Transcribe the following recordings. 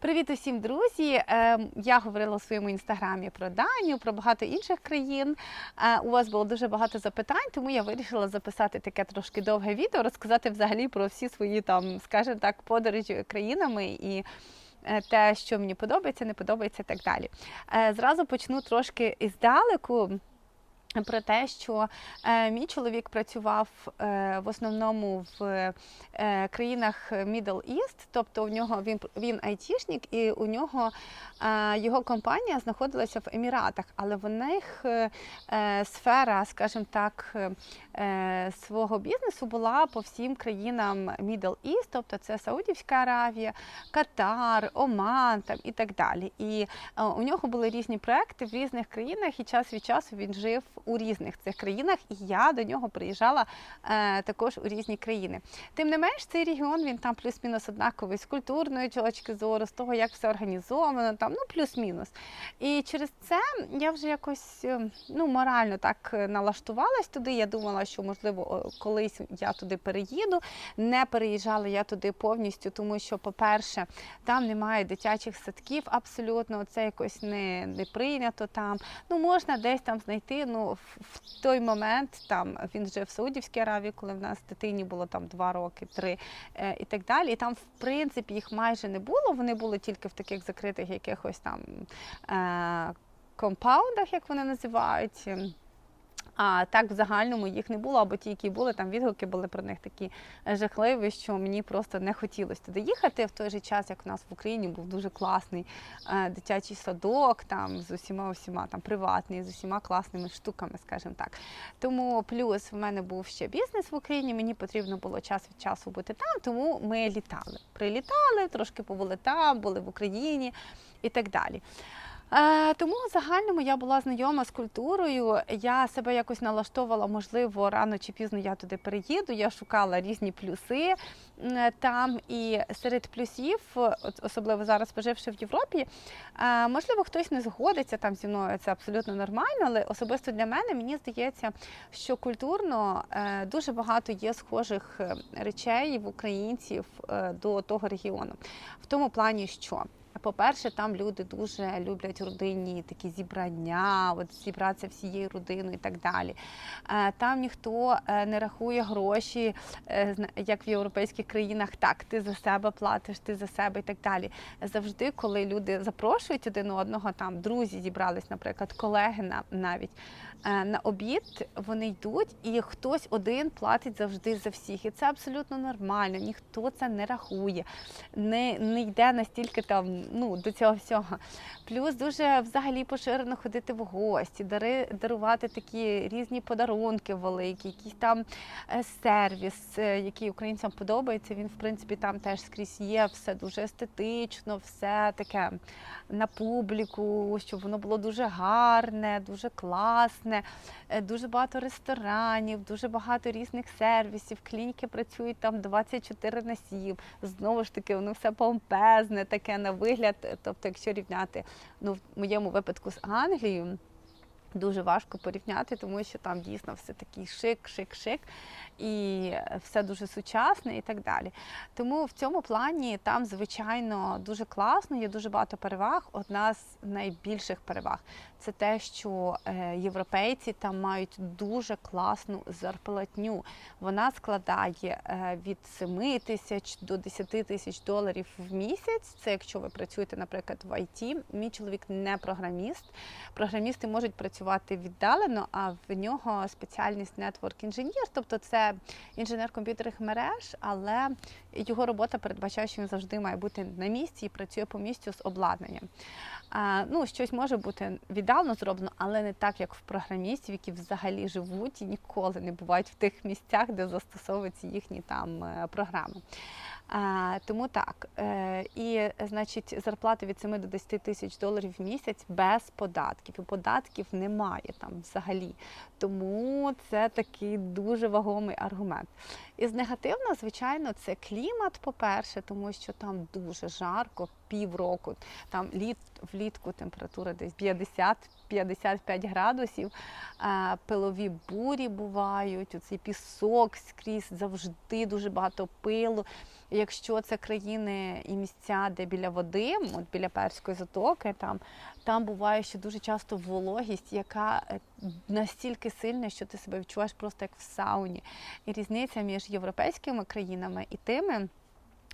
Привіт усім, друзі! Е, Я говорила у своєму інстаграмі про Данію, про багато інших країн. Е, У вас було дуже багато запитань, тому я вирішила записати таке трошки довге відео, розказати взагалі про всі свої там, скажімо так, подорожі країнами і. е, Те, що мені подобається, не подобається, і так далі. Е, Зразу почну трошки іздалеку. Про те, що е, мій чоловік працював е, в основному в е, країнах Middle East, тобто у нього він він айтішник, і у нього його компанія знаходилася в Еміратах, але в них сфера, скажімо так, свого бізнесу була по всім країнам Middle East, тобто це Саудівська Аравія, Катар, Оман там і так далі. І у нього були різні проекти в різних країнах, і час від часу він жив у різних цих країнах, і я до нього приїжджала е, також у різні країни. Тим не менш, цей регіон він там плюс-мінус однаковий з культурної точки зору, з того, як все організовано, там ну плюс-мінус. І через це я вже якось е, ну морально так е, налаштувалась туди. Я думала, що можливо колись я туди переїду. Не переїжджала я туди повністю, тому що, по-перше, там немає дитячих садків абсолютно. Це якось не, не прийнято там. Ну можна десь там знайти. Ну в, в той момент там він жив в Саудівській Аравії, коли в нас дитині було там два роки, три е, і так далі. І там, в принципі, їх майже не було. Вони були тільки в таких закритих якихось там е, компаундах, як вони називають. А так в загальному їх не було, або ті, які були, там відгуки були про них такі жахливі, що мені просто не хотілося туди їхати. В той же час, як в нас в Україні був дуже класний е, дитячий садок, там з усіма усіма там приватний, з усіма класними штуками, скажімо так. Тому плюс в мене був ще бізнес в Україні. Мені потрібно було час від часу бути там, тому ми літали. Прилітали, трошки побули там, були в Україні і так далі. Е, Тому в загальному я була знайома з культурою. Я себе якось налаштовувала, можливо, рано чи пізно я туди переїду. Я шукала різні плюси там. І серед плюсів, особливо зараз поживши в Європі, е, можливо, хтось не згодиться там зі мною. Це абсолютно нормально, але особисто для мене мені здається, що культурно е, дуже багато є схожих речей в українців до того регіону. В тому плані, що. По-перше, там люди дуже люблять родинні такі зібрання, от зібратися всією родиною і так далі. Е, Там ніхто е, не рахує гроші, е, як в європейських країнах, так, ти за себе платиш, ти за себе і так далі. Завжди, коли люди запрошують один одного, там друзі зібрались, наприклад, колеги навіть на обід, вони йдуть, і хтось один платить завжди за всіх. І це абсолютно нормально, ніхто це не рахує, не, не йде настільки там ну, до цього всього. Плюс дуже взагалі поширено ходити в гості, дари, дарувати такі різні подарунки великі, якийсь там е, сервіс, е, який українцям подобається. Він, в принципі, там теж скрізь є, все дуже естетично, все таке на публіку, щоб воно було дуже гарне, дуже класне, е, дуже багато ресторанів, дуже багато різних сервісів. Клініки працюють там 24 на 7. Знову ж таки, воно все помпезне, таке на вигляд. Тобто, якщо рівняти ну, в моєму випадку з Англією. Дуже важко порівняти, тому що там дійсно все такий шик, шик, шик, і все дуже сучасне і так далі. Тому в цьому плані там, звичайно, дуже класно, є дуже багато переваг. Одна з найбільших переваг це те, що е, європейці там мають дуже класну зарплатню. Вона складає е, від 7 тисяч до 10 тисяч доларів в місяць. Це якщо ви працюєте, наприклад, в ІТ. Мій чоловік не програміст. Програмісти можуть працювати віддалено, а в нього спеціальність network інженер, тобто це інженер комп'ютерних мереж, але його робота передбачає, що він завжди має бути на місці і працює по місцю з обладнанням. А, ну, щось може бути віддалено зроблено, але не так, як в програмістів, які взагалі живуть і ніколи не бувають в тих місцях, де застосовуються їхні там е, програми. Тому так. Е, і, значить, зарплата від 7 до 10 тисяч доларів в місяць без податків. І податків немає там взагалі. Тому це такий дуже вагомий аргумент. І з негативно, звичайно, це клімат, по-перше, тому що там дуже жарко. Півроку. Там літ влітку температура десь 50-55 градусів. Пилові бурі бувають, оцей пісок скрізь завжди дуже багато пилу. Якщо це країни і місця, де біля води, от біля перської затоки, там, там буває ще дуже часто вологість, яка е, настільки сильна, що ти себе відчуваєш просто як в сауні. І різниця між європейськими країнами і тими.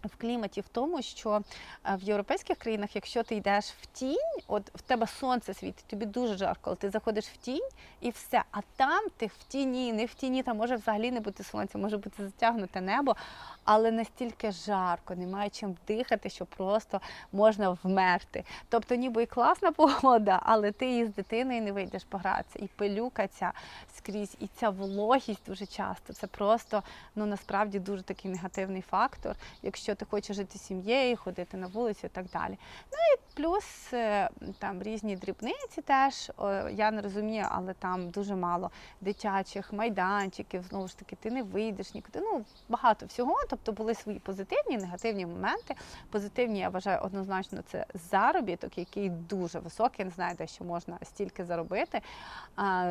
В кліматі в тому, що е, в європейських країнах, якщо ти йдеш в тінь, от в тебе сонце світить, тобі дуже жарко, коли ти заходиш в тінь і все. А там ти в тіні, не в тіні, там може взагалі не бути сонця, може бути затягнуте небо, але настільки жарко, немає чим дихати, що просто можна вмерти. Тобто, ніби і класна погода, але ти із дитиною не вийдеш погратися. І пилюка ця скрізь, і ця вологість дуже часто. Це просто ну насправді дуже такий негативний фактор, якщо ти хочеш жити сім'єю, ходити на вулицю і так далі. Ну і плюс е, там різні дрібниці теж. Я не розумію, але там дуже мало дитячих майданчиків. Знову ж таки, ти не вийдеш нікуди. Ну багато всього. Тобто були свої позитивні, негативні моменти. Позитивні, я вважаю, однозначно це заробіток, який дуже високий. Не знаю, де ще можна стільки заробити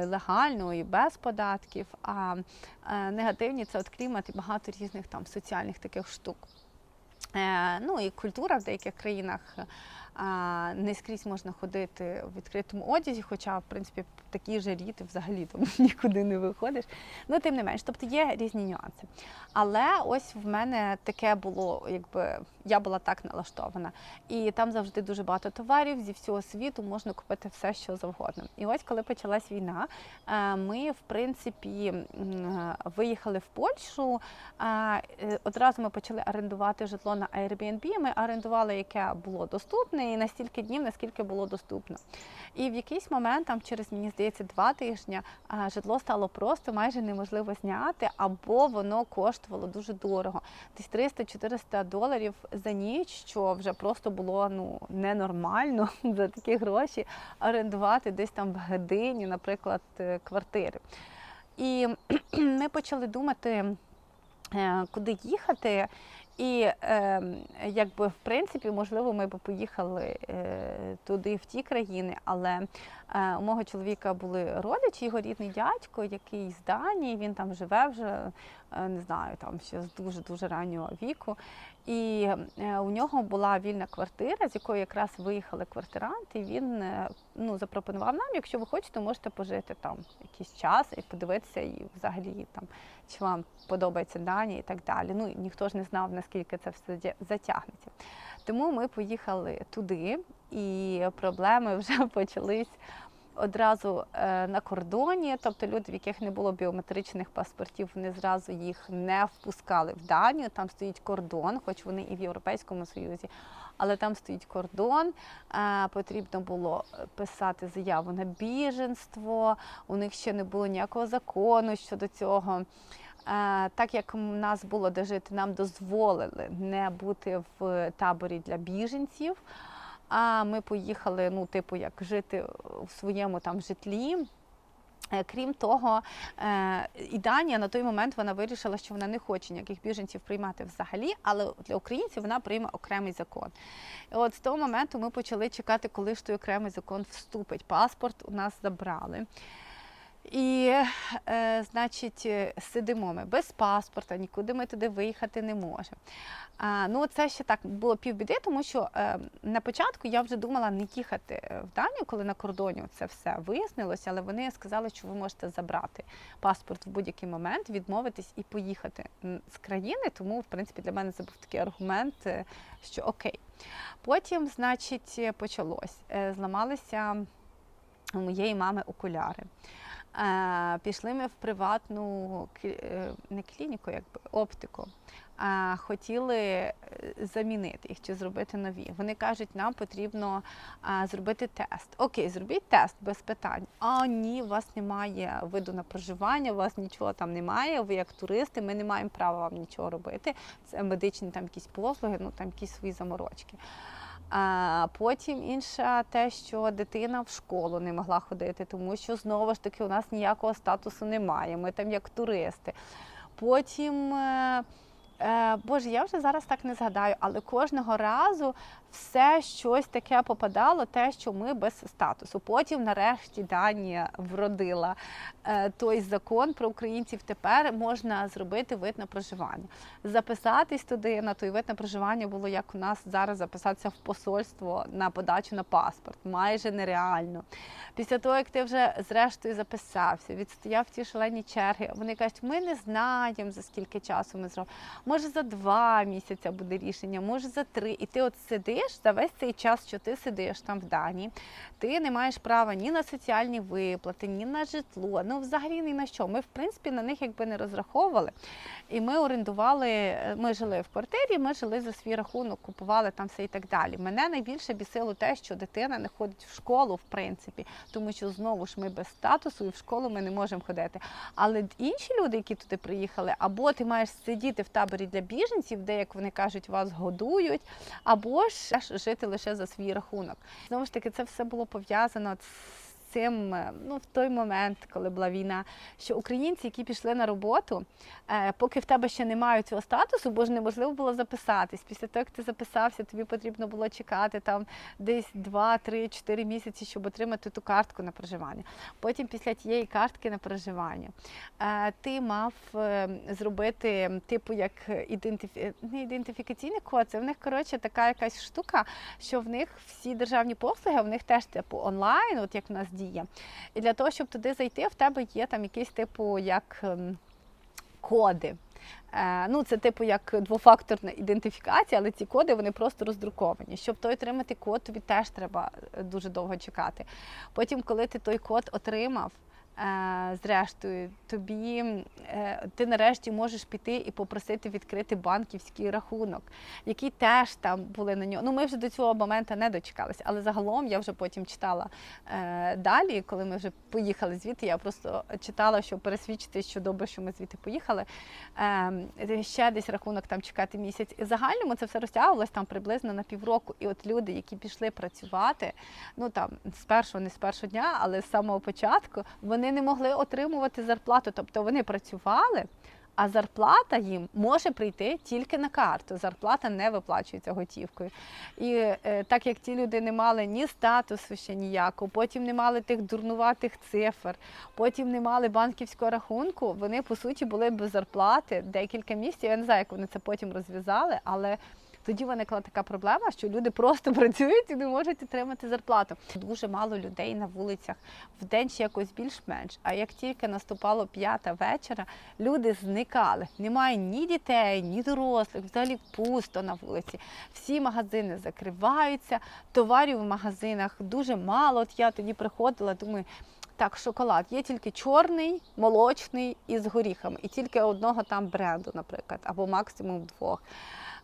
легально і без податків. А е, негативні це от клімат і багато різних там соціальних таких штук. Е, Ну і культура в деяких країнах не скрізь можна ходити в відкритому одязі, хоча, в принципі, такі жарі ти взагалі там нікуди не виходиш. Ну, тим не менш, тобто є різні нюанси. Але ось в мене таке було, якби я була так налаштована. І там завжди дуже багато товарів зі всього світу можна купити все, що завгодно. І ось коли почалась війна, е, ми, в принципі, виїхали в Польщу. е, Одразу ми почали орендувати житло на Airbnb. Ми орендували, яке було доступне, і на стільки днів, наскільки було доступно. І в якийсь момент, там через мені здається, два тижні, житло стало просто майже неможливо зняти, або воно коштувало дуже дорого. Десь 300-400 доларів за ніч, що вже просто було ну ненормально за такі гроші орендувати десь там в годині, наприклад, е, квартири. І ми почали думати, е, куди їхати. І е, якби в принципі, можливо, ми б поїхали е, туди, в ті країни, але е, у мого чоловіка були родичі, його рідний дядько, який з Данії, він там живе вже, е, не знаю, там ще з дуже дуже раннього віку. І е, у нього була вільна квартира, з якої якраз виїхали квартиранти. Він е, ну, запропонував нам, якщо ви хочете, можете пожити там якийсь час і подивитися, і взагалі там чи вам подобається Данія і так далі. Ну ніхто ж не знав, наскільки це все затягнеться. Тому ми поїхали туди, і проблеми вже почались одразу е, на кордоні. Тобто люди, в яких не було біометричних паспортів, вони зразу їх не впускали в Данію. Там стоїть кордон, хоч вони і в Європейському Союзі. Але там стоїть кордон, е, потрібно було писати заяву на біженство. У них ще не було ніякого закону щодо цього. Е, Так як нас було де жити, нам дозволили не бути в таборі для біженців. А ми поїхали, ну, типу, як жити в своєму там житлі. Е, Крім того, е, і Данія на той момент вона вирішила, що вона не хоче ніяких біженців приймати взагалі, але для українців вона прийме окремий закон. І от з того моменту ми почали чекати, коли ж той окремий закон вступить. Паспорт у нас забрали. І, е, значить, е, сидимо ми без паспорта, нікуди ми туди виїхати не можемо. Ну, це ще так було півбіди, тому що е, на початку я вже думала не їхати е, в Данію, коли на кордоні це все вияснилося, але вони сказали, що ви можете забрати паспорт в будь-який момент, відмовитись і поїхати з країни. Тому, в принципі, для мене це був такий аргумент, е, що окей. Потім, значить, почалось. Зламалися у моєї мами окуляри. Е, Пішли ми в приватну е, не клініку, якби оптику. Хотіли е, замінити їх чи зробити нові. Вони кажуть, нам потрібно зробити тест. Окей, зробіть тест без питань. А ні, у вас немає виду на проживання, у вас нічого там немає. Ви як туристи, ми не маємо права вам нічого робити. Це медичні там якісь послуги, ну там якісь свої заморочки. А потім інша те, що дитина в школу не могла ходити, тому що знову ж таки у нас ніякого статусу немає. Ми там як туристи. Потім е, Боже, я вже зараз так не згадаю, але кожного разу все щось таке попадало, те, що ми без статусу. Потім, нарешті, Данія вродила е, той закон про українців. Тепер можна зробити вид на проживання. Записатись туди на той вид на проживання було як у нас зараз записатися в посольство на подачу на паспорт. Майже нереально. Після того, як ти вже зрештою записався, відстояв ті шалені черги, вони кажуть, ми не знаємо за скільки часу ми зробимо. Може за два місяці буде рішення, може за три. І ти от сидиш за весь цей час, що ти сидиш там в Данії, ти не маєш права ні на соціальні виплати, ні на житло. Ну взагалі ні на що. Ми в принципі на них якби не розраховували. І ми орендували, ми жили в квартирі, ми жили за свій рахунок, купували там все і так далі. Мене найбільше бісило те, що дитина не ходить в школу, в принципі, тому що знову ж ми без статусу і в школу ми не можемо ходити. Але інші люди, які туди приїхали, або ти маєш сидіти в таборі для біженців, де, як вони кажуть, вас годують, або ж жити лише за свій рахунок. Знову ж таки, це все було пов'язано з цим, е, ну в той момент, коли була війна, що українці, які пішли на роботу, е, поки в тебе ще немає цього статусу, бо ж неможливо було записатись. Після того, як ти записався, тобі потрібно було чекати там десь 2, 3, 4 місяці, щоб отримати ту картку на проживання. Потім після тієї картки на проживання е, ти мав зробити типу як ідентифі... не ідентифікаційний код, це в них коротше така якась штука, що в них всі державні послуги, в них теж типу онлайн, от як в нас діє. І для того, щоб туди зайти, в тебе є там якийсь типу як ем, коди. Е, Ну, це типу як двофакторна ідентифікація, але ці коди вони просто роздруковані. Щоб той отримати код, тобі теж треба е, дуже довго чекати. Потім, коли ти той код отримав. Е, Зрештою, тобі е, ти нарешті можеш піти і попросити відкрити банківський рахунок, які теж там були на нього. Ну, ми вже до цього моменту не дочекалися, але загалом я вже потім читала е, далі, коли ми вже поїхали звідти. Я просто читала, щоб пересвідчити, що добре, що ми звідти поїхали. Ще десь рахунок там чекати місяць. І в загальному це все розтягувалось там приблизно на півроку. І от люди, які пішли працювати, ну там з першого, не з першого дня, але з самого початку, вони не могли отримувати зарплату. Тобто вони працювали. А зарплата їм може прийти тільки на карту. Зарплата не виплачується готівкою. І е, так як ті люди не мали ні статусу ще ніякого, потім не мали тих дурнуватих цифр, потім не мали банківського рахунку, вони по суті були без зарплати декілька місяців. Я не знаю, як вони це потім розв'язали, але тоді виникла така проблема, що люди просто працюють і не можуть отримати зарплату. Дуже мало людей на вулицях в день ще якось більш-менш. А як тільки наступало п'ята вечора, люди зникали. Немає ні дітей, ні дорослих, взагалі пусто на вулиці. Всі магазини закриваються, товарів в магазинах дуже мало. От я тоді приходила, думаю. Так, шоколад є тільки чорний, молочний і з горіхами, і тільки одного там бренду, наприклад, або максимум двох.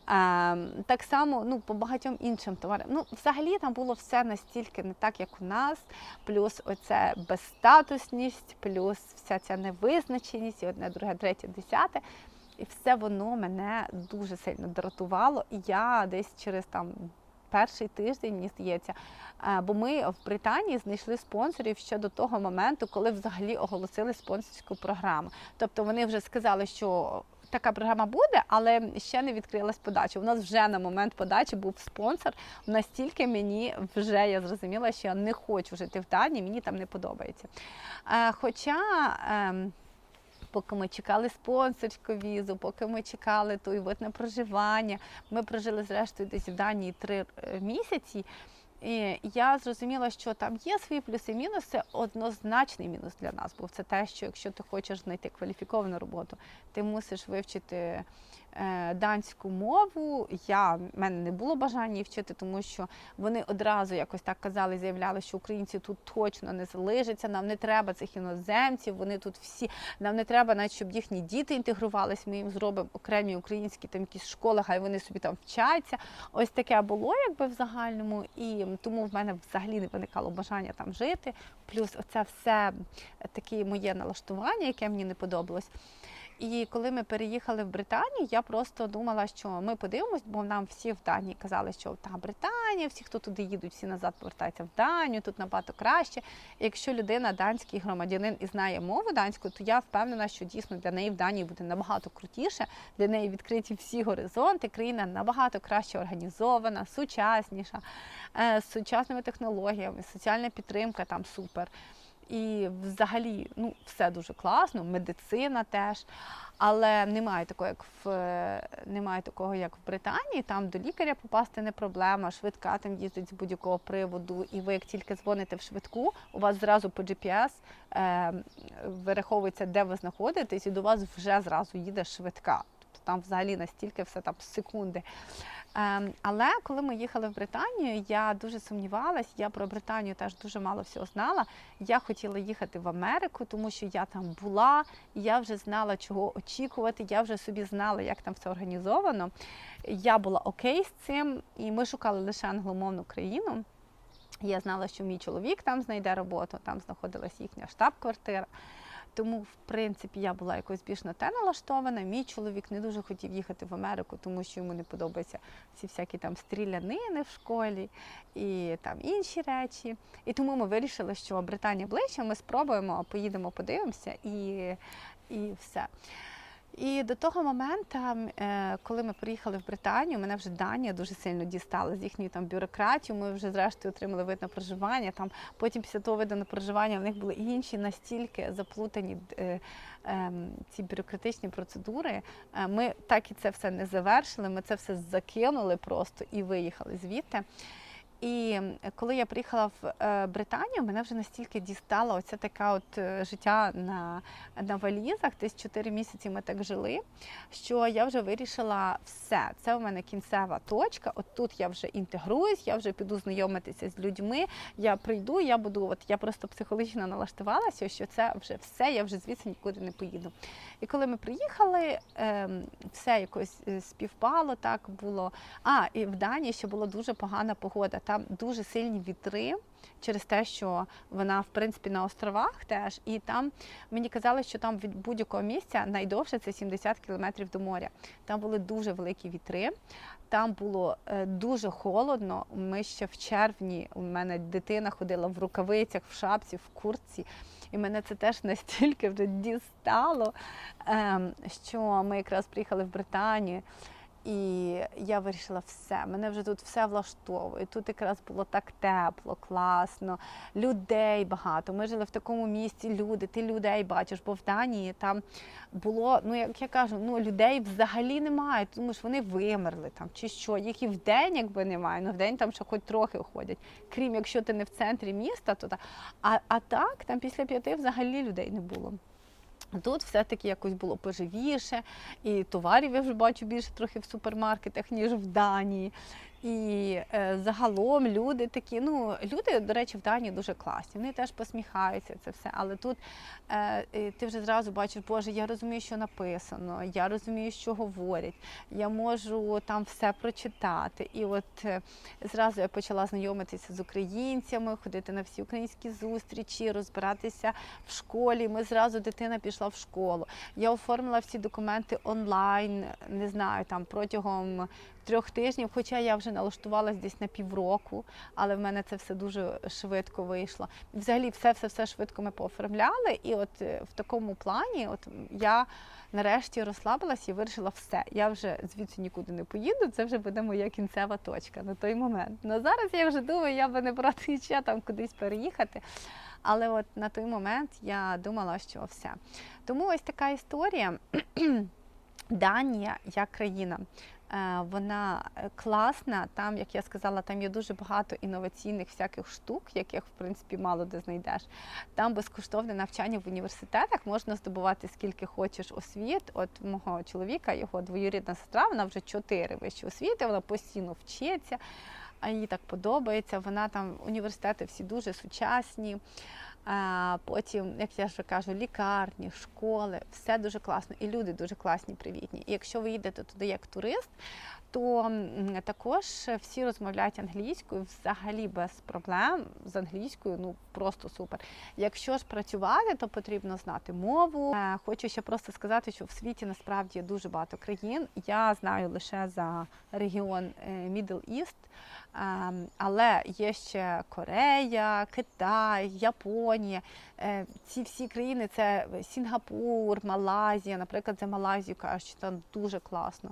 Ем, так само ну, по багатьом іншим товарам. Ну, взагалі там було все настільки не так, як у нас, плюс оце безстатусність, плюс вся ця невизначеність, і одне, друге, третє, десяте. І все воно мене дуже сильно дратувало. І я десь через там перший тиждень, мені здається, е, бо ми в Британії знайшли спонсорів ще до того моменту, коли взагалі оголосили спонсорську програму. Тобто вони вже сказали, що така програма буде, але ще не відкрилась подача. У нас вже на момент подачі був спонсор. Настільки мені вже я зрозуміла, що я не хочу жити в Данії, мені там не подобається. Е, хоча. Ем, Поки ми чекали спонсорську візу, поки ми чекали той вид на проживання, ми прожили зрештою десь в Данії три е, місяці. І я зрозуміла, що там є свої плюси і мінуси. Однозначний мінус для нас був це те, що якщо ти хочеш знайти кваліфіковану роботу, ти мусиш вивчити данську мову. Я в мене не було бажання її вчити, тому що вони одразу якось так казали, заявляли, що українці тут точно не залишаться. Нам не треба цих іноземців. Вони тут всі нам не треба, навіть щоб їхні діти інтегрувались. Ми їм зробимо окремі українські там якісь школи, хай вони собі там вчаться. Ось таке було, якби в загальному, і тому в мене взагалі не виникало бажання там жити. Плюс оце все таке моє налаштування, яке мені не подобалось. І коли ми переїхали в Британію, я просто думала, що ми подивимось, бо нам всі в Данії казали, що та Британія, всі, хто туди їдуть, всі назад повертаються в Данію, тут набагато краще. Якщо людина данський громадянин і знає мову данську, то я впевнена, що дійсно для неї в Данії буде набагато крутіше, для неї відкриті всі горизонти. Країна набагато краще організована, сучасніша, е, з сучасними технологіями, соціальна підтримка там супер. І взагалі ну, все дуже класно, медицина теж. Але немає такого, як в немає такого, як в Британії. Там до лікаря попасти не проблема. Швидка там їздить з будь-якого приводу. І ви як тільки дзвоните в швидку, у вас зразу по GPS е, вираховується, де ви знаходитесь, і до вас вже зразу їде швидка. Тобто там взагалі настільки все там секунди. Ем, але коли ми їхали в Британію, я дуже сумнівалась. Я про Британію теж дуже мало всього знала. Я хотіла їхати в Америку, тому що я там була, я вже знала, чого очікувати. Я вже собі знала, як там все організовано. Я була окей з цим, і ми шукали лише англомовну країну. Я знала, що мій чоловік там знайде роботу, там знаходилась їхня штаб-квартира. Тому, в принципі, я була якось більш на те налаштована. Мій чоловік не дуже хотів їхати в Америку, тому що йому не подобаються ці всякі там стрілянини в школі і там інші речі. І тому ми вирішили, що Британія ближче, ми спробуємо, поїдемо, подивимося і, і все. І до того моменту, е, коли ми приїхали в Британію, мене вже Данія дуже сильно дістала з їхньою там бюрократією. Ми вже зрештою отримали вид на проживання. Там потім після того виду на проживання в них були інші настільки заплутані е, е, ці бюрократичні процедури. Е, Ми так і це все не завершили. Ми це все закинули просто і виїхали звідти. І коли я приїхала в е, Британію, мене вже настільки дістала оця така от е, життя на, на валізах. Десь 4 місяці ми так жили. Що я вже вирішила все. Це у мене кінцева точка. От тут я вже інтегруюсь, я вже піду знайомитися з людьми. Я прийду, я буду. От я просто психологічно налаштувалася, що це вже все. Я вже звідси нікуди не поїду. І коли ми приїхали, ем, все якось е, співпало. Так було. А і в Данії ще була дуже погана погода. Там дуже сильні вітри через те, що вона в принципі на островах теж. І там мені казали, що там від будь-якого місця найдовше це 70 кілометрів до моря. Там були дуже великі вітри. Там було е, дуже холодно. Ми ще в червні у мене дитина ходила в рукавицях, в шапці, в куртці. І мене це теж настільки вже дістало, ем, що ми якраз приїхали в Британію. І я вирішила все. Мене вже тут все влаштовує. Тут якраз було так тепло, класно, людей багато. Ми жили в такому місці. Люди, ти людей бачиш, бо в Данії там було, ну як я кажу, ну людей взагалі немає. Тому що вони вимерли там чи що. Їх і в день якби немає. Ну в день там ще хоч трохи ходять. Крім якщо ти не в центрі міста, то так. А, а так там після п'яти взагалі людей не було. Тут все-таки якось було поживіше, і товарів я вже бачу більше трохи в супермаркетах, ніж в Данії. І е, загалом люди такі, ну люди, до речі, в Данії дуже класні. Вони теж посміхаються, це все. Але тут е, ти вже зразу бачиш, Боже, я розумію, що написано, я розумію, що говорять, я можу там все прочитати. І от е, зразу я почала знайомитися з українцями, ходити на всі українські зустрічі, розбиратися в школі. Ми зразу дитина пішла в школу. Я оформила всі документи онлайн, не знаю, там протягом трьох тижнів, хоча я вже налаштувалась десь на півроку, але в мене це все дуже швидко вийшло. Взагалі, все все все швидко ми пооформляли. І от е, в такому плані, от я нарешті розслабилась і вирішила все. Я вже звідси нікуди не поїду. Це вже буде моя кінцева точка на той момент. Ну зараз я вже думаю, я би не брати ще там кудись переїхати. Але от на той момент я думала, що все. Тому ось така історія. Данія як країна. Е, Вона е, класна. Там, як я сказала, там є дуже багато інноваційних всяких штук, яких в принципі мало де знайдеш. Там безкоштовне навчання в університетах можна здобувати скільки хочеш освіт. От мого чоловіка, його двоюрідна сестра, вона вже чотири вищі освіти, вона постійно вчиться, а їй так подобається. Вона там університети всі дуже сучасні. Потім, як я вже кажу, лікарні, школи, все дуже класно, і люди дуже класні, привітні. І якщо ви їдете туди як турист, то також всі розмовляють англійською взагалі без проблем з англійською, ну просто супер. Якщо ж працювати, то потрібно знати мову. Е, Хочу ще просто сказати, що в світі насправді дуже багато країн. Я знаю лише за регіон е, Middle East, ем, але є ще Корея, Китай, Японія. Е, Ці всі країни це Сінгапур, Малайзія. Наприклад, за Малайзію кажуть, що там дуже класно.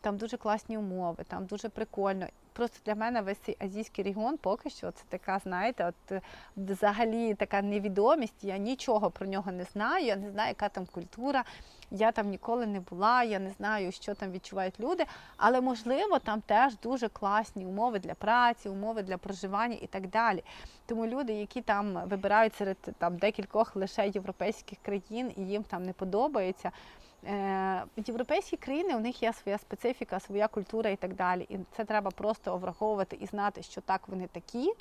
Там дуже класні умови, там дуже прикольно. Просто для мене весь цей азійський регіон поки що це така, знаєте, от е, взагалі така невідомість. Я нічого про нього не знаю. Я не знаю, яка там культура. Я там ніколи не була, я не знаю, що там відчувають люди. Але можливо, там теж дуже класні умови для праці, умови для проживання і так далі. Тому люди, які там вибирають серед там декількох лише європейських країн і їм там не подобається. Е, Європейські країни у них є своя специфіка, своя культура і так далі. І це треба просто враховувати і знати, що так вони такі,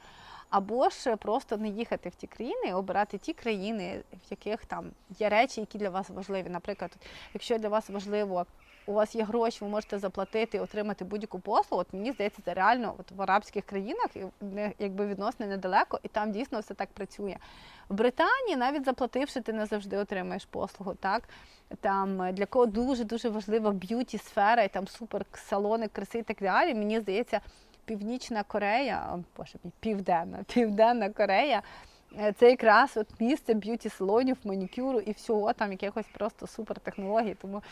або ж просто не їхати в ті країни, обирати ті країни, в яких там є речі, які для вас важливі. Наприклад, якщо для вас важливо. У вас є гроші, ви можете заплатити і отримати будь-яку послугу. От мені здається, це реально от в арабських країнах якби відносно недалеко, і там дійсно все так працює. В Британії, навіть заплативши, ти не завжди отримаєш послугу. Так там е, для кого дуже дуже важлива б'юті сфера, і там супер салони краси і так далі. Мені здається, Північна Корея, боже мій, південна, південна Корея. Е, Це якраз от місце б'юті салонів, манікюру і всього там якихось просто супер технологій. Тому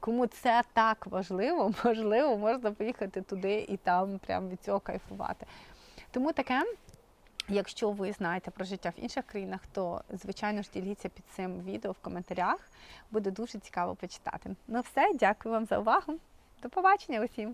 кому це так важливо, можливо, можна поїхати туди і там прям від цього кайфувати. Тому таке. Якщо ви знаєте про життя в інших країнах, то звичайно ж діліться під цим відео в коментарях. Буде дуже цікаво почитати. Ну все, дякую вам за увагу. До побачення усім!